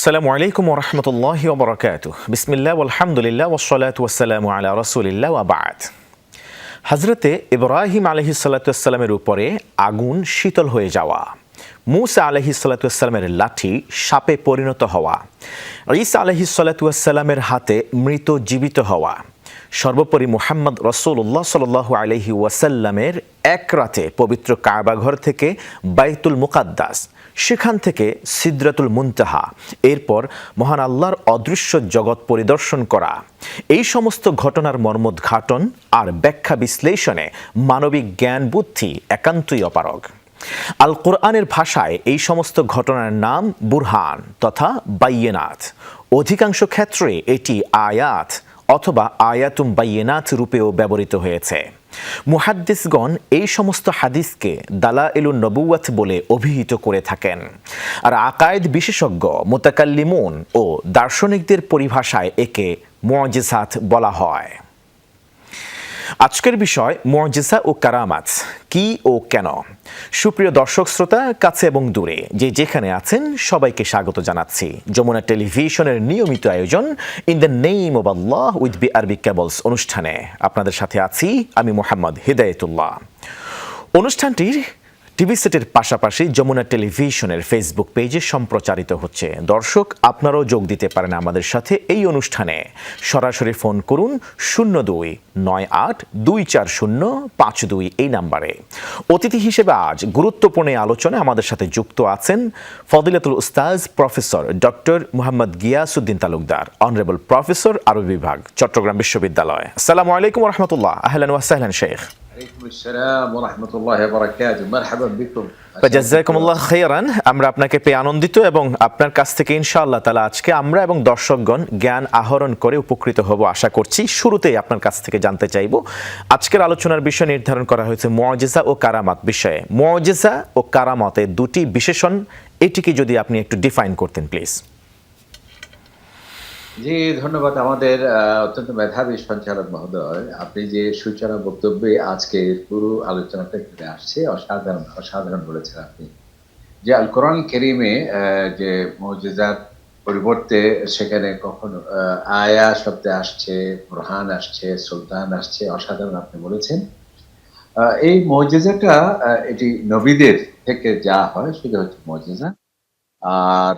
আসসালামু আলাইকুম ওরহমতুল্লাহ ওবরাকাত বিসমিল্লাহ আলহামদুলিল্লাহ ওসলাত ওয়াসালাম আলা রসুলিল্লাহ আবাদ হজরতে ইব্রাহিম আলহি সাল্লাতামের উপরে আগুন শীতল হয়ে যাওয়া, মুসা আলহি সাল্লাতামের লাঠি সাপে পরিণত হওয়া, ঈসা আলহি সাল্লাতামের হাতে মৃত জীবিত হওয়া, সর্বোপরি মুহাম্মদ রসুল্লাহ সাল আলহি ওয়াসাল্লামের এক রাতে পবিত্র কাবাঘর থেকে বাইতুল মুকাদ্দাস সেখান থেকে সিদ্রাতুল মুনতাহা, এরপর মহান আল্লাহর অদৃশ্য জগৎ পরিদর্শন করা। এই সমস্ত ঘটনার মর্মোদ্ঘাটন আর ব্যাখ্যা বিশ্লেষণে মানবিক জ্ঞান বুদ্ধি একান্তই অপারগ। আল কোরআনের ভাষায় এই সমস্ত ঘটনার নাম বুরহান তথা বাইয়েনাথ অধিকাংশ ক্ষেত্রে এটি আয়াত অথবা আয়াতুম বাইয়েনাথ রূপেও ব্যবহৃত হয়েছে। মুহাদ্দিসগণ এই সমস্ত হাদিসকে দালা এলু নবুয়াত বলে অভিহিত করে থাকেন। আর আকায়েদ বিশেষজ্ঞ, মোতাকাল্লিমুন ও দার্শনিকদের পরিভাষায় একে মুআজিজাত বলা হয়। আজকের বিষয় মর্জিসা ও কারামাত, কি ও কেন? সুপ্রিয় দর্শক, শ্রোতা, কাছে এবং দূরে, যে যেখানে আছেন, সবাইকে স্বাগত জানাচ্ছি। যমুনা টেলিভিশনের নিয়মিত আয়োজন in the name of Allah with B RB cables অনুষ্ঠানে। আপনাদের সাথে আছি আমি মোহাম্মদ হিদায়তুল্লাহ। অনুষ্ঠানটির টিভি সেটের পাশাপাশি যমুনা টেলিভিশনের ফেসবুক পেজে সম্প্রচারিত হচ্ছে। দর্শক আপনারাও যোগ দিতে পারেন আমাদের সাথে এই অনুষ্ঠানে। সরাসরি ফোন করুন শূন্য দুই নয় আট দুই চার শূন্য পাঁচ দুই এই নাম্বারে। অতিথি হিসেবে আজ গুরুত্বপূর্ণ আলোচনায় আমাদের সাথে যুক্ত আছেন ফদিলাতুল উস্তাজ professor doctor Mohammad Giasuddin Talukdar, honourable professor আরবি বিভাগ, চট্টগ্রাম বিশ্ববিদ্যালয়। আসসালামু আলাইকুম রহমতুল্লাহ। আহলান ওয়াসাহলান শেখ। عليكم السلام ورحمة الله وبركاته مرحبا بكم জাজাকুমুল্লাহ খাইরান আমরা আপনাকে পেয়ে আনন্দিত এবং আপনার কাছ থেকে ইনশাআল্লাহ তালা আজকে আমরা এবং দর্শকগণ জ্ঞান আহরণ করে উপকৃত হব আশা করছি শুরুতেই আপনার কাছ থেকে জানতে চাইব আজকের আলোচনার বিষয় নির্ধারণ করা হয়েছে মুআজিজা ও কারামাত বিষয়ে মুআজিজা ও কারামতে দুটি বিশেষণ এটিকে যদি আপনি একটু ডিফাইন করতেন প্লিজ জি, ধন্যবাদ। আমাদের অত্যন্ত মেধাবী সঞ্চালক মহোদয়, আপনি যে সূচনা বক্তব্যে আজকে পুরো আলোচনাটা ঘুরে আসছে, অসাধারণ অসাধারণ বলেছেন আপনি। যে আল কোরআন কেরিমে যে মৌজিজার পরিবর্তে সেখানে কখনো আয়া শব্দে আসছে প্রহান আসছে, সুলতান আসছে, অসাধারণ আপনি বলেছেন। এই মৌজিজাটা এটি নবীদের থেকে যা হয়, সেটা হচ্ছে মৌজিজা। আর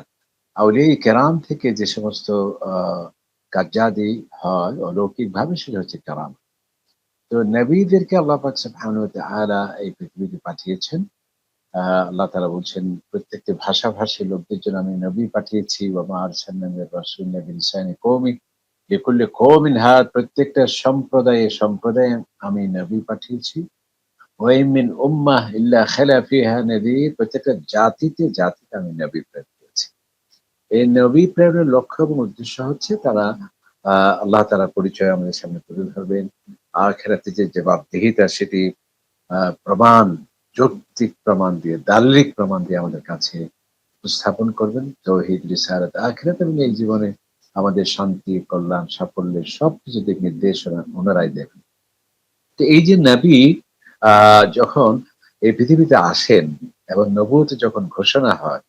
আউলিয়া কেরাম থেকে যে সমস্ত কার্যাদি হয় অলৌকিক ভাবে সেটা হচ্ছে কেরাম। তো নবীদেরকে আল্লাহ পাক সুবহানাহু এই পৃথিবীতে পাঠিয়েছেন। আল্লাহ তাআলা বলছেন, প্রত্যেকটি ভাষাভাষী লোকদের জন্য আমি নবী পাঠিয়েছি লিকুল্লি কওমিন হাদ প্রত্যেকটা সম্প্রদায়ে সম্প্রদায়ে আমি নবী পাঠিয়েছি। ওয়াইন মিন উম্মাহ ইল্লা খালা ফিহা নাযীর প্রত্যেকটা জাতিতে জাতিতে আমি নবী প্রেরণ এই নবী প্রেরণের লক্ষ্য এবং উদ্দেশ্য হচ্ছে তারা আল্লাহ তারা পরিচয় আমাদের সামনে তুলে ধরবেন। আর আখেরাতে যে জবাবদিহিতা সেটি প্রমাণ, যৌক্তিক প্রমাণ দিয়ে, দালিলিক প্রমাণ দিয়ে আমাদের কাছে উপস্থাপন করবেন। তৌহিদ রিসারাত আখেরাত এবং এই জীবনে আমাদের শান্তি, কল্যাণ, সাফল্যের সবকিছু দিক নির্দেশনা ওনারাই দেবেন। তো এই যে নবী যখন এই পৃথিবীতে আসেন এবং নবুত যখন ঘোষণা হয়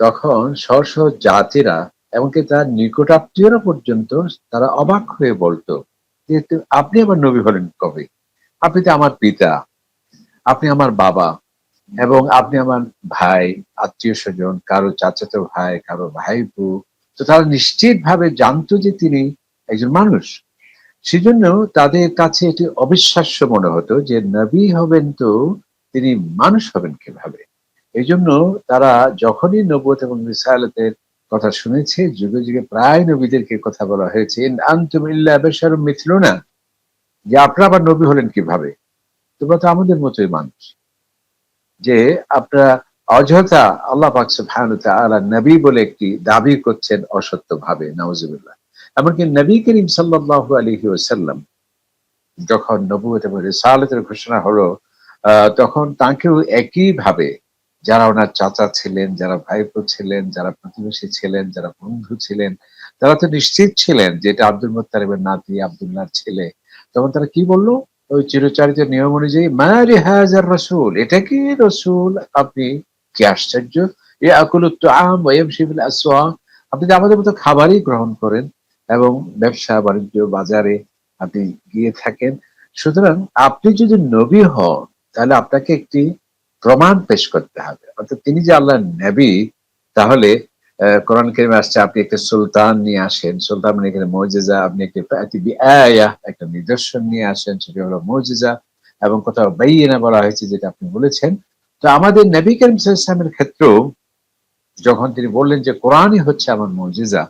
তখন স্ব জাতিরা এমনকি তার নিকটাত্মীয়রা পর্যন্ত তারা অবাক হয়ে বলতো যে আপনি আমার নবী হলেন কবে? আপনি তো আমার পিতা, আপনি আমার বাবা এবং আপনি আমার ভাই, আত্মীয় স্বজন, কারও চাচাতো ভাই, কারও ভাই ভাইপু। তো তারা নিশ্চিত ভাবে জানতো যে তিনি একজন মানুষ। সেজন্য তাদের কাছে এটি অবিশ্বাস্য মনে হতো যে নবী হবেন তো তিনি মানুষ হবেন কীভাবে? এই জন্য তারা যখনই নবুয়ত এবং রিসালাতের কথা শুনেছে, যুগে যুগে প্রায় নবীদেরকে কথা বলা হয়েছে, "ইন আনতুম বাশারুম মিথলুনা যে আপনারা আবার নবী হলেন কীভাবে? তোমরা তো আমাদের মতোই মানুষ। যে আপনারা অযথা আল্লাহ পাক সুবহানাহু তাআলা নবী বলে একটি দাবি করছেন অসত্য ভাবে নাউজুবিল্লাহ। এমনকি নবী করিম সাল্লাল্লাহু আলাইহি ওয়াসাল্লাম যখন নবুয়ত এবং রিসালাতের ঘোষণা হলো তখন তাকেও একই ভাবে যারা ওনার চাচা ছিলেন, যারা ভাইপো ছিলেন, যারা প্রতিবেশী ছিলেন, যারা বন্ধু ছিলেন, তারা তো নিশ্চিত ছিলেন যে এটা আব্দুল মোত্তারিবের নাতি আব্দুল্লাহর ছেলে। তখন তারা কি বলল? ওই চিরচারিত নিয়ম অনুযায়ী মারি হাজার রসুল এটা কি রসুল? আপনি কি আশ্চর্য? এ আসওয়াক আপনি যদি আমাদের মতো খাবারই গ্রহণ করেন এবং ব্যবসা, বাণিজ্য, বাজারে আপনি গিয়ে থাকেন, সুতরাং আপনি যদি নবী হন, তাহলে আপনাকে একটি প্রমাণ পেশ করতে হবে। অর্থাৎ তিনি যে আল্লাহ নবী, তাহলে কোরআন কেরিমে আসছে, আপনি একটা সুলতান নিয়ে আসেন। সুলতান মানে এখানে মৌজেজা, আপনি একটা নিদর্শন নিয়ে আসেন, সেটা হলো মৌজেজা। এবং কোথাও বাইনা বলা হয়েছে, যেটা আপনি বলেছেন। তো আমাদের নবী করিম ক্ষেত্রেও, যখন তিনি বললেন যে কোরআনই হচ্ছে আমার মৌজিজা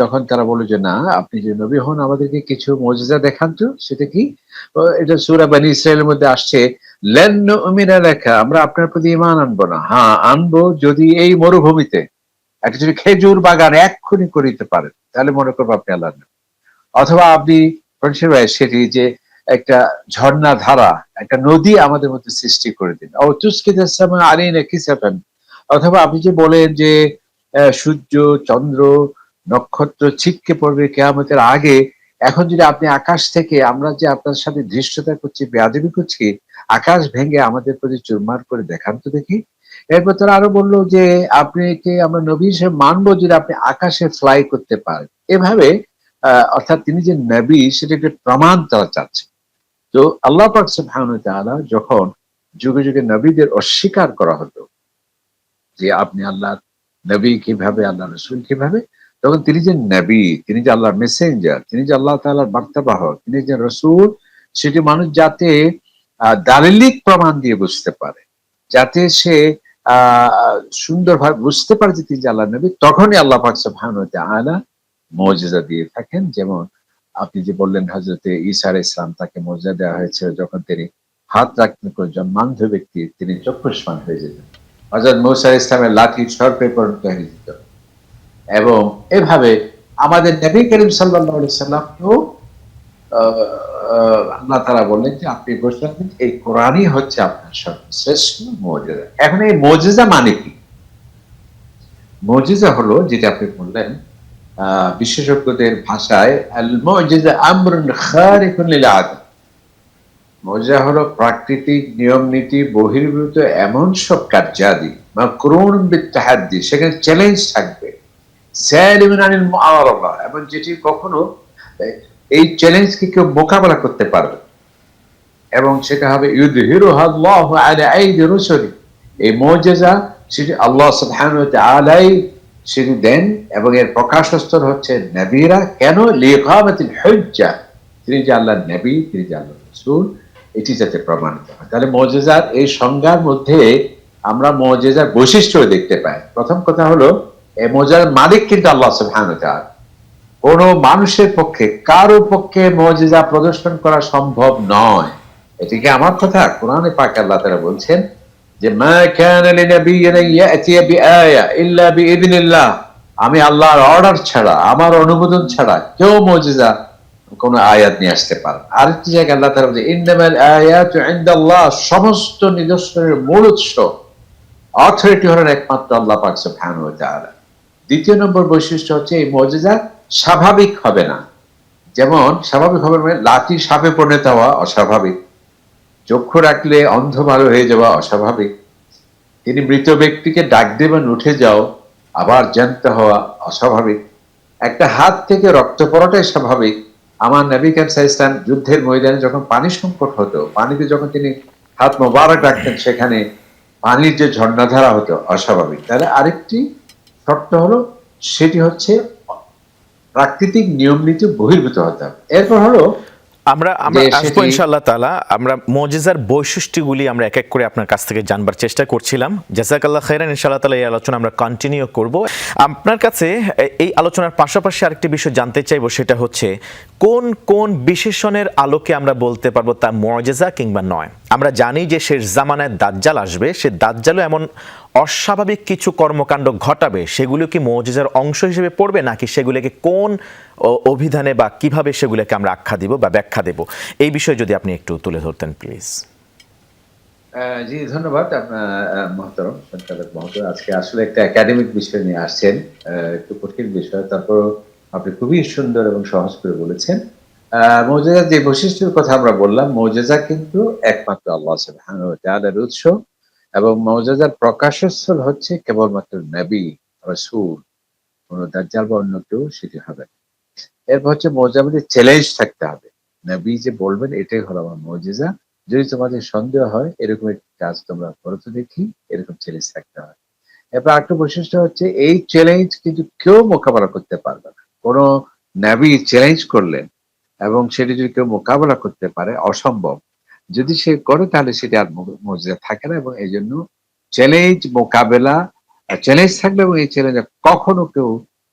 তখন তারা বলল যে, না, আপনি যে নবী হন, আমাদেরকে কিছু মৌজিজা দেখান তো, সেটা কি? এটা সুরা বানি ইসরায়েলের মধ্যে আসছে লেখা আমরা আপনার প্রতি ইমান আনব না। হ্যাঁ আনব যদি এই মরুভূমিতে একটা যদি খেজুর বাগান এক্ষুনি করিতে পারেন, তাহলে মনে করব আপনি আল্লাহ। অথবা আপনি সেটি যে একটা ঝর্ণা ধারা, একটা নদী আমাদের মধ্যে সৃষ্টি করে দিন। ও তুস্কিত আলী না কিসাফেন। অথবা আপনি যে বলেন যে সূর্য, চন্দ্র নক্ষত্র ছিটকে পড়বে কেয়ামতের আগে। এখন যদি আপনি আকাশ থেকে, আমরা যে আপনার সাথে ধৃষ্টতা করছি, বেয়াদবি করছি, আকাশ ভেঙে আমাদের প্রতি চুরমার করে দেখান তো দেখি। এরপর তারা আরও বলল যে, আপনাকে আমরা নবী হিসেবে মানবো যদি আপনি আকাশে ফ্লাই করতে পারেন। এভাবে অর্থাৎ তিনি যে নবী, সেটা একটা প্রমাণ তারা চাচ্ছে। তো আল্লাহ পাক যখন যুগে যুগে নবীদের অস্বীকার করা হতো যে আপনি আল্লাহ নবী কীভাবে আল্লাহ রসুল কীভাবে তখন তিনি যে নবী, তিনি যে আল্লাহর মেসেঞ্জার তিনি যে আল্লাহ তাআলার বার্তাবাহক তিনি যে রসুল, সেটি মানুষ যাতে দালিলিক প্রমাণ দিয়ে বুঝতে পারে। যাতে সে সুন্দরভাবে বুঝতে পারে যে তিনি যে আল্লাহ নবী, তখনই আল্লাহ পাক সুবহানাহু তাআলা মৌজিজা দিয়ে থাকেন। যেমন আপনি যে বললেন হজরতে আলাইহিস ইসলাম তাকে মর্যাদা দেওয়া হয়েছে যখন তিনি হাত রাখতেন করে জন্মান্ধ ব্যক্তি, তিনি চক্ষুষ্মান হয়ে যেতেন। হজরত মৌসা ইসলামের লাঠি সর্পে পরিণত হয়ে যেত। এবং এভাবে আমাদের নবী করিম আলাইহি সাল্লামকেও আল্লাহ তারা বললেন যে আপনি ঘোষণা এই কোরআনই হচ্ছে আপনার সর্বশ্রেষ্ঠ মৌজেজা এখন এই মৌজেজা মানে কি? মৌজেজা হলো যেটা আপনি বললেন বিশেষজ্ঞদের ভাষায় মজা হলো প্রাকৃতিক নিয়ম নীতি বহির্ভূত এমন সব কার্যাদি বা করুণ বিত্তাহাদ্দি, সেখানে চ্যালেঞ্জ থাকবে। এবং যেটি কখনো এই চ্যালেঞ্জকে কেউ মোকাবেলা করতে পারবে এবং সেটা হবে আল্লাহু এই সেটি আল্লাহ তাআলাই সেটি দেন, এবং এর প্রকাশস্তর হচ্ছে নবীরা। কেন? লিকামাতিল হুজ্জা। তিনি যে আল্লাহর নবী, তিনি যে আল্লাহর রাসূল, এটি যাতে প্রমাণিত হয়। তাহলে মজেজার এই সংজ্ঞার মধ্যে আমরা মজেজার বৈশিষ্ট্য দেখতে পাই। প্রথম কথা হলো মজার মালিক কিন্তু আল্লাহ তাআলা। কোন মানুষের পক্ষে, কারও পক্ষে মজেজা প্রদর্শন করা সম্ভব নয়। এটি কি আমার কথা? কোরআনে পাক আল্লাহ তাআলা বলছেন যে, মা আমি আল্লাহর অর্ডার ছাড়া, আমার অনুমোদন ছাড়া কেউ মজেজা কোন আয়াত নিয়ে আসতে পারে। আরেকটি জায়গায় আল্লাহ তাআলা বলছে ইন্নামাল আয়াতু ইনদাল্লাহ। সমস্ত নিদর্শনের মূল উৎস, অথরিটি হলেন একমাত্র আল্লাহ পাক সুবহানাহু ওয়া তাআলা। দ্বিতীয় নম্বর বৈশিষ্ট্য হচ্ছে এই মজেজা স্বাভাবিক হবে না। যেমন স্বাভাবিক হবে মানে লাঠি সাপে পরিণত হওয়া অস্বাভাবিক। চক্ষু রাখলে অন্ধ ভালো হয়ে যাওয়া অস্বাভাবিক। তিনি মৃত ব্যক্তিকে ডাক দেবেন উঠে যাও, আবার জ্যান্ত হওয়া অস্বাভাবিক। একটা হাত থেকে রক্ত পড়াটাই স্বাভাবিক। আমার নবী ইসলাম যুদ্ধের ময়দানে যখন পানি সংকট হতো, পানিতে যখন তিনি হাত মোবারক রাখতেন, সেখানে পানির যে ঝর্ণাধারা হতো, অস্বাভাবিক। তাহলে আরেকটি শর্ত হলো সেটি হচ্ছে প্রাকৃতিক নিয়ম নীতি বহির্ভূত হতে হবে। এরপর হলো আমরা আমরা আসব ইনশাআল্লাহ তাআলা। আমরা মজিজার বৈশিষ্ট্যগুলি আমরা এক এক করে আপনার কাছ থেকে জানবার চেষ্টা করছিলাম। জাজাকাল্লাহ খাইরান ইনশাআল্লাহ তাআলা এই আলোচনা আমরা কন্টিনিউ করব। আপনার কাছে এই আলোচনার পাশাপাশি আরেকটি বিষয় জানতে চাইব সেটা হচ্ছে কোন কোন বিশেষণের আলোকে আমরা বলতে পারব তা মজেজা কিংবা নয়? আমরা জানি যে শেষ জামানায় দাজ্জাল আসবে। সে দাজ্জালও এমন অস্বাভাবিক কিছু কর্মকাণ্ড ঘটাবে, সেগুলো কি মৌজিজার অংশ হিসেবে পড়বে, নাকি সেগুলোকে কোন অভিধানে বা কীভাবে সেগুলোকে আমরা আখ্যা দিব বা ব্যাখ্যা দেব? এই বিষয়ে যদি আপনি একটু তুলে ধরতেন, প্লিজ। জি, ধন্যবাদ মহতরম সঞ্চালক আজকে আসলে একটা একাডেমিক বিষয় নিয়ে আসছেন একটু কঠিন বিষয়। তারপর আপনি খুবই সুন্দর এবং সহজ করে বলেছেন। মৌজেজার যে বৈশিষ্ট্যের কথা আমরা বললাম, মৌজেজা কিন্তু একমাত্র আল্লাহ সুবহানাহু ওয়া তাআলার উৎস। এবং মৌজেজার প্রকাশস্থল হচ্ছে কেবলমাত্র নবী, রাসূল, কোন দাজ্জাল বা অন্য কেউ সেটি হবে এরপর হচ্ছে মৌজার মধ্যে চ্যালেঞ্জ থাকতে হবে। নবী যে বলবেন, এটাই হলো আমার মৌজিজা। যদি তোমাদের সন্দেহ হয়, এরকম কাজ তোমরা করো তো দেখি, এরকম চ্যালেঞ্জ থাকতে হয় এরপর একটা বৈশিষ্ট্য হচ্ছে, এই চ্যালেঞ্জ কিন্তু কেউ মোকাবেলা করতে পারবে না। কোন নাবি চ্যালেঞ্জ করলেন এবং সেটি যদি কেউ মোকাবেলা করতে পারে, অসম্ভব। যদি সে করে, তাহলে সেটা আর মর্যাদা থাকে না এবং এই জন্য চ্যালেঞ্জ মোকাবেলা চ্যালেঞ্জ থাকবে এবং এই চ্যালেঞ্জ কখনো কেউ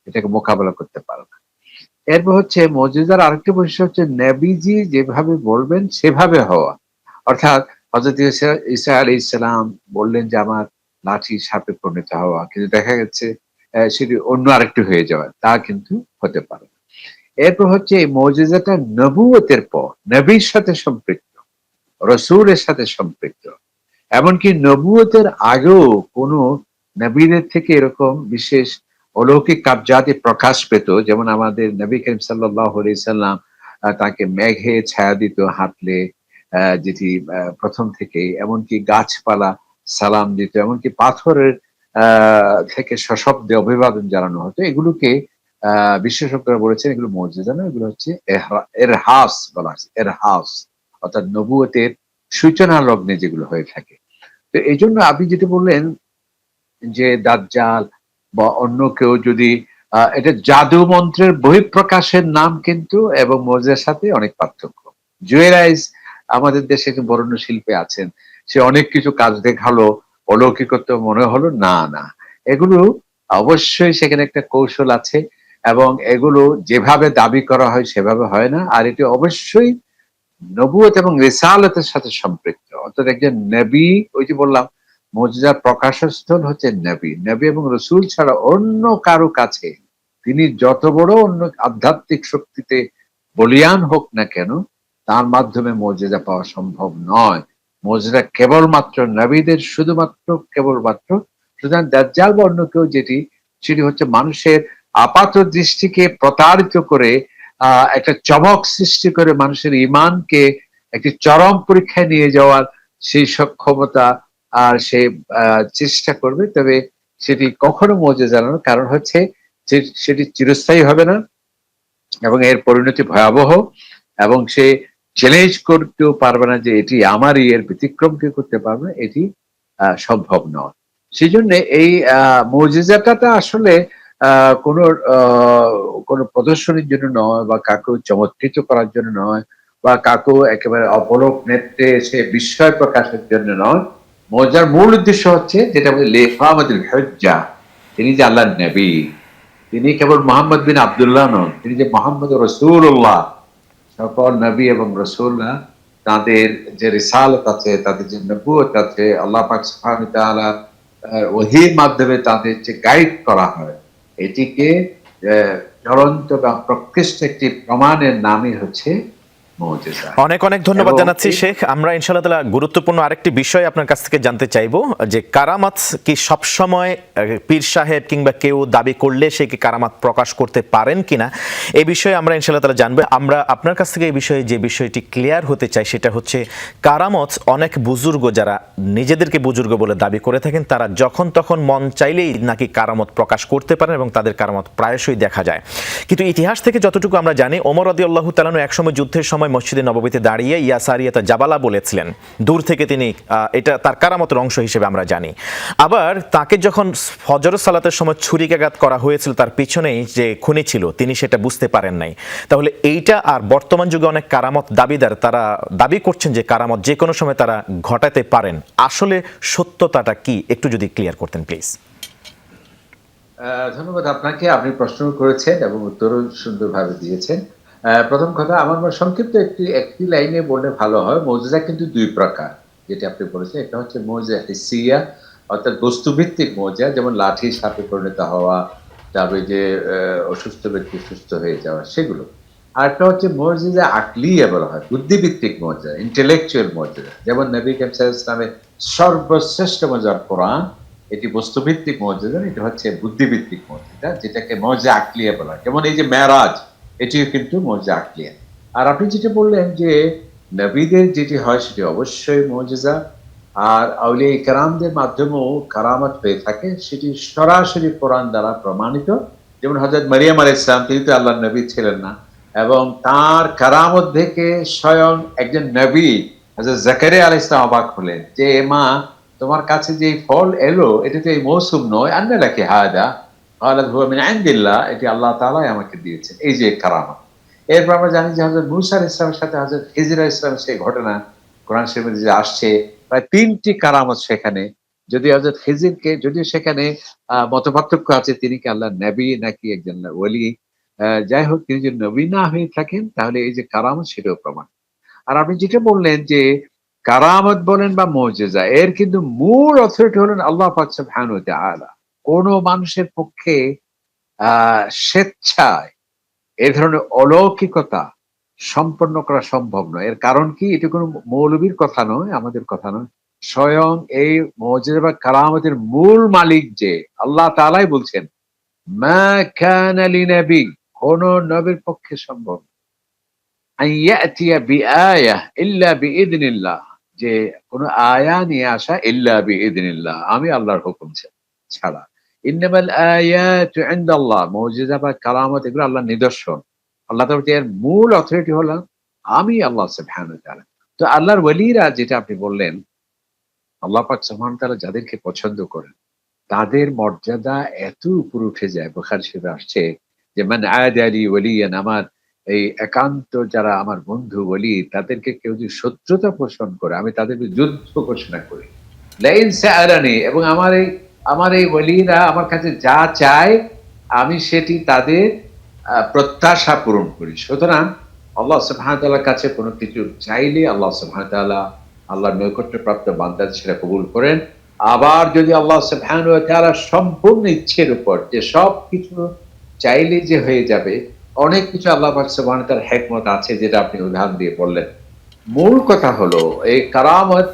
এটাকে মোকাবেলা করতে পারে না। এরপর হচ্ছে মর্যাদার আরেকটি বৈশিষ্ট্য হচ্ছে নবীজি যেভাবে বলবেন, সেভাবে হওয়া। অর্থাৎ হজরত ঈসা আলী ইসলাম বললেন যে, আমার লাঠি সাপে পরিণত হওয়া। কিন্তু দেখা গেছে সেটি অন্য আরেকটি হয়ে যাওয়া। তা কিন্তু হতে পারে এরপর হচ্ছে এই মৌজিজাটা নবুয়তের পর, নবীর সাথে সম্পৃক্ত। রসুলের সাথে সম্পৃক্ত। এমনকি নবুয়তের আগেও কোনো নবীদের থেকে এরকম বিশেষ অলৌকিক কার্যাদি প্রকাশ পেত, যেমন আমাদের নবী করিম সাল্লাম তাকে মেঘে ছায়া দিত হাঁটলে যেটি প্রথম থেকে এমনকি গাছপালা সালাম দিত, এমনকি পাথরের থেকে সশব্দে অভিবাদন জানানো হতো। এগুলোকে, আহ, বিশেষজ্ঞরা বলেছেন এগুলো মর্যাদা না, এগুলো হচ্ছে এরহাস বলা হচ্ছে এরহাস। অর্থাৎ নবুয়তের সূচনা লগ্নে যেগুলো হয়ে থাকে। তো এই জন্য আপনি যেটা বললেন যে দাজ্জাল বা অন্য কেউ যদি এটা জাদু মন্ত্রের বহিঃপ্রকাশের নাম কিন্তু এবং মর্যাদার সাথে অনেক পার্থক্য। জুয়েলাইজ আমাদের দেশে একজন বরণ্য শিল্পে আছেন। সে অনেক কিছু কাজ দেখাল, অলৌকিকত্ব মনে হলো, না না। এগুলো অবশ্যই সেখানে একটা কৌশল আছে এবং এগুলো যেভাবে দাবি করা হয় সেভাবে হয় না। আর এটি অবশ্যই নবুয়ত এবং রেসালতের সাথে সম্পৃক্ত। অর্থাৎ একজন নবী, ওই যে বললাম, মর্যাদার প্রকাশস্থল হচ্ছে নবী। নবী এবং রসুল ছাড়া অন্য কারও কাছে তিনি যত বড় অন্য আধ্যাত্মিক শক্তিতে বলিয়ান হোক না কেন, তার মাধ্যমে মর্যাদা পাওয়া সম্ভব নয়। মর্যাদা কেবলমাত্র নবীদের, শুধুমাত্র কেবলমাত্র সুতরাং দাজ্জাল বা অন্য কেউ যেটি, সেটি হচ্ছে মানুষের আপাত দৃষ্টিকে প্রতারিত করে একটা চমক সৃষ্টি করে মানুষের ইমানকে একটি চরম পরীক্ষায় নিয়ে যাওয়ার সেই সক্ষমতা আর সে চেষ্টা করবে। তবে সেটি কখনো মজে জানানো, কারণ হচ্ছে যে সেটি চিরস্থায়ী হবে না এবং এর পরিণতি ভয়াবহ এবং সে চ্যালেঞ্জ করতেও পারবে না যে এটি আমারই এর ব্যতিক্রম কেউ করতে পারবে না, এটি সম্ভব নয়। সেই জন্য এই, আহ মৌজিজাটা আসলে কোনো কোনো প্রদর্শনীর জন্য নয় বা কাকেও চমৎকৃত করার জন্য নয় বা কাকেও একেবারে অপলোক নেত্রে এসে বিস্ময় প্রকাশের জন্য নয়। মজার মূল উদ্দেশ্য হচ্ছে যেটা বলে লেফা আমাদের হজ্জা তিনি যে আল্লাহ নবী তিনি কেবল মোহাম্মদ বিন আবদুল্লাহ নন তিনি যে মোহাম্মদ রসুল্লাহ সকল নবী এবং রসুল্লাহ তাদের যে রিসালত আছে তাদের যে নবুয়ত আছে আল্লাহ পাক তাআলা আহ, ওহির মাধ্যমে তাদের যে গাইড করা হয়। এটিকে চলন্ত বা প্রকৃষ্ট একটি প্রমাণের নামই হচ্ছে অনেক অনেক ধন্যবাদ জানাচ্ছি শেখ। আমরা ইনশাআল্লাহ তাআলা গুরুত্বপূর্ণ আরেকটি বিষয় আপনার কাছ থেকে জানতে চাইব যে কারামাত কি সবসময় পীর সাহেব কিংবা কেউ দাবি করলে সে কি কারামাত প্রকাশ করতে পারেন কিনা এই বিষয়ে আমরা জানব। আমরা আপনার কাছ থেকে এই বিষয়ে যে বিষয়টি ক্লিয়ার হতে চাই সেটা হচ্ছে কারামত অনেক বুজুর্গ যারা নিজেদেরকে বুজুর্গ বলে দাবি করে থাকেন তারা যখন তখন মন চাইলেই নাকি কারামত প্রকাশ করতে পারেন এবং তাদের কারামত প্রায়শই দেখা যায়। কিন্তু ইতিহাস থেকে যতটুকু আমরা জানি ওমর রদি আল্লাহ তালানু একসময় যুদ্ধের সময় মসজিদে নববীতে দাঁড়িয়ে ইয়াসারিয়াতা জাবালা বলেছিলেন। দূর থেকে তিনি এটা তার কারামতের অংশ হিসেবে আমরা জানি। আবার তাকে যখন ফজর সালাতের সময় ছুরিকাঘাত করা হয়েছিল, তার পিছনেই যে খুনি ছিল, তিনি সেটা বুঝতে পারেন নাই। তাহলে এইটা আর বর্তমান যুগে অনেক কারামত দাবিদার, তারা দাবি করছেন যে কারামত যে কোনো সময় তারা ঘটাতে পারেন। আসলে সত্যতাটা কি? একটু যদি ক্লিয়ার করতেন, প্লিজ। ধন্যবাদ আপনাকে। আপনি প্রশ্ন করেছেন এবং উত্তরও সুন্দরভাবে দিয়েছেন। প্রথম কথা, আমার সংক্ষিপ্ত একটি একটি লাইনে বললে ভালো হয়। মৌজা কিন্তু দুই প্রকার, যেটা আপনি বলেছেন। এটা হচ্ছে মৌজা হিসিয়া, অর্থাৎ বস্তুভিত্তিক মৌজা, যেমন লাঠি সাপে পরিণত হওয়া, তারপরে যে অসুস্থ ব্যক্তি সুস্থ হয়ে যাওয়া, সেগুলো। আর একটা হচ্ছে মর্যাদা আকলিয়া বলা হয়, বুদ্ধিভিত্তিক মর্যাদা ইন্টেলেকচুয়াল মর্যাদা যেমন নবী কেমসাল ইসলামের সর্বশ্রেষ্ঠ মর্যাদা কোরআন। এটি বস্তুভিত্তিক মর্যাদা এটা হচ্ছে বুদ্ধিভিত্তিক মর্যাদা যেটাকে মর্যাদা আকলিয়া বলা হয়। যেমন এই যে মেরাজ এটিও কিন্তু মর্যাদা আকলিয়া আর আপনি যেটা বললেন যে নবীদের যেটি হয় সেটি অবশ্যই মর্যাদা আর আউলিয়া ইকরামদের মাধ্যমেও কারামত হয়ে থাকে, সেটি সরাসরি কোরআন দ্বারা প্রমাণিত। যেমন হজরত মারিয়াম আল ইসলাম তিনি তো আল্লাহ নবী ছিলেন না, এবং তার কারামত থেকে স্বয়ং একজন নবী হজরত জাকারিয়া আল ইসলাম অবাক হলেন যে, মা, তোমার কাছে যে ফল এলো এটা তো এই মৌসুম নয়, আন্না লাকি হাদা? আন্দিল্লাহ এটি আল্লাহ তালাই আমাকে দিয়েছেন। এই যে কারামা এরপর আমরা জানি যে হজরত মুসার ইসলামের সাথে হজরত হিজিরা ইসলামের সেই ঘটনা, কোরআন শরীফের যে আসছে, প্রায় তিনটি কারামত সেখানে। যদি হজরত হিজিরকে যদি সেখানে মত আছে, তিনি কি আল্লাহ নবী নাকি একজন ওলি? যাই হোক, তিনি যদি নবী না হয়ে থাকেন, তাহলে এই যে কারামত সেটাও প্রমাণ। আর আপনি যেটা বললেন যে কারামত বলেন বা মৌজেজা এর কিন্তু মূল অথরিটি হলেন আল্লাহ পাক সুবহানাহু ওয়া তাআলা। কোন মানুষের পক্ষে স্বেচ্ছায় এ ধরনের অলৌকিকতা সম্পন্ন করা সম্ভব নয়। এর কারণ কি? এটি কোনো মৌলবীর কথা নয়, আমাদের কথা নয়। স্বয়ং এই মজের বা কালামতের মূল মালিক যে, আল্লাহ তালাই বলছেন কোন নবীর পক্ষে সম্ভব যে কোন আয়া নিয়ে আসা ইল্লা বি আমি আল্লাহর হুকুম ছাড়া। ইন্নামাল আয়াতু ইনদাল্লাহ, মুজিজা বা কারামত এগুলো আল্লাহর নিদর্শন। আল্লাহ তাআলা এর মূল অথরিটি হলো আমি আল্লাহ সুবহানাহু ওয়া তাআলা। তো আল্লাহর ওয়ালিরা যেটা আপনি বললেন, আল্লাহ পাক সুবহানাহু ওয়া তাআলা যাদেরকে পছন্দ করেন, তাদের মর্যাদা এত উপরে উঠে যায়, বুখারী শরীফে আসছে যে, মান আদালি ওয়ালিয়ান আমার এই একান্ত যারা আমার বন্ধু বলি তাদেরকে কেউ যদি শত্রুতা পোষণ করে, আমি তাদেরকে যুদ্ধ ঘোষণা করি। লাইন এবং আমার এই আমার এই ওলিরা আমার কাছে যা চায়, আমি সেটি তাদের প্রত্যাশা পূরণ করি। সুতরাং আল্লাহ সুবহানাহু কাছে কোনো কিছু চাইলে আল্লাহ তাআলা আল্লাহর নৈকট্যপ্রাপ্ত বান্দাদের সেটা কবুল করেন। আবার যদি আল্লাহ ওয়া তাআলা সম্পূর্ণ ইচ্ছের উপর যে সব কিছু চাইলে যে হয়ে যাবে, অনেক কিছু আল্লাহ সুবহানাহু ওয়া তাআলার আছে যেটা আপনি উদাহরণ দিয়ে বললেন। মূল কথা হলো, এই কারামত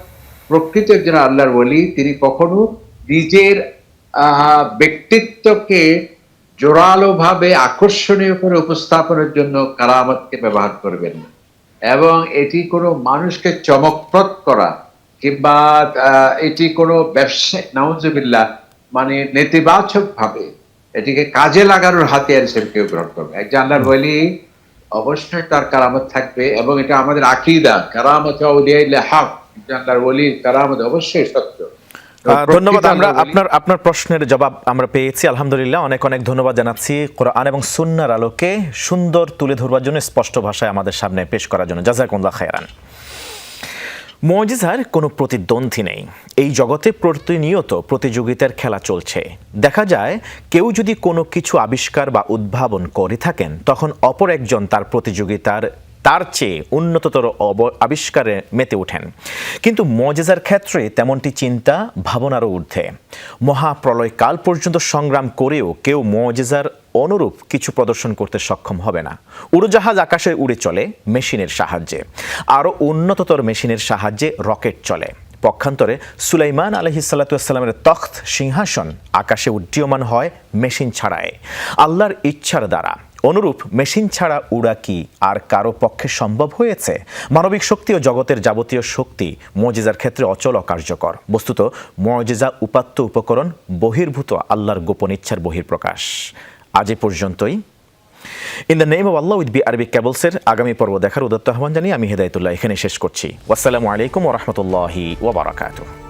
প্রকৃত একজন আল্লাহর ওলি, তিনি কখনো নিজের ব্যক্তিত্বকে জোরালো ভাবে আকর্ষণীয় করে উপস্থাপনের জন্য কারামতকে ব্যবহার করবেন না। এবং এটি কোনো মানুষকে চমকপ্রদ করা কিংবা এটি কোনো ব্যবসা নাউজুবিল্লাহ মানে নেতিবাচক ভাবে এটিকে কাজে লাগানোর হাতিয়ার হিসেবে কেউ গ্রহণ করবে একজন আল্লাহর ওলি অবশ্যই তার কারামত থাকবে এবং এটা আমাদের আকিদা। কারামত হক। একজন আল্লাহর ওলির কারামত অবশ্যই সত্য। ধন্যবাদ। আমরা আপনার আপনার প্রশ্নের জবাব আমরা পেয়েছি। আলহামদুলিল্লাহ অনেক অনেক ধন্যবাদ জানাচ্ছি কোরআন এবং সুন্নার আলোকে সুন্দর তুলে ধরবার জন্য স্পষ্ট ভাষায় আমাদের সামনে পেশ করার জন্য। জাজাকুল্লাহ খায়রান। মজিজার কোনো প্রতিদ্বন্দ্বী নেই। এই জগতে প্রতিনিয়ত প্রতিযোগিতার খেলা চলছে। দেখা যায় কেউ যদি কোনো কিছু আবিষ্কার বা উদ্ভাবন করে থাকেন তখন অপর একজন তার প্রতিযোগিতার তার চেয়ে উন্নততর আবিষ্কারে মেতে ওঠেন। কিন্তু মজেজার ক্ষেত্রে তেমনটি চিন্তা, ভাবনারও ঊর্ধ্বে। মহাপ্রলয় কাল পর্যন্ত সংগ্রাম করেও কেউ মজেজার অনুরূপ কিছু প্রদর্শন করতে সক্ষম হবে না। উড়োজাহাজ আকাশে উড়ে চলে মেশিনের সাহায্যে। আরও উন্নততর মেশিনের সাহায্যে রকেট চলে। পক্ষান্তরে সুলাইমান আলহিসাল্লামের তখ্ত সিংহাসন আকাশে উড্ডীয়মান হয় মেশিন ছাড়ায় আল্লাহর ইচ্ছার দ্বারা। অনুরূপ মেশিন ছাড়া উড়া কি আর কারও পক্ষে সম্ভব হয়েছে? মানবিক শক্তি ও জগতের যাবতীয় শক্তি মজিজার ক্ষেত্রে অচল অকার্যকর। বস্তুত, মজিজা উপাত্ত উপকরণ বহির্ভূত আল্লাহর গোপন ইচ্ছার বহির্প্রকাশ আজ এ পর্যন্তই। In the name of Allah with B RB ক্যাবলসের আগামী পর্ব দেখার উদত্ত আহ্বান জানিয়ে আমি হেদায়তুল্লাহ এখানে শেষ করছি। ওয়াসালামু আলাইকুম ওরহমতুল্লাহি ওবরাকাতুহ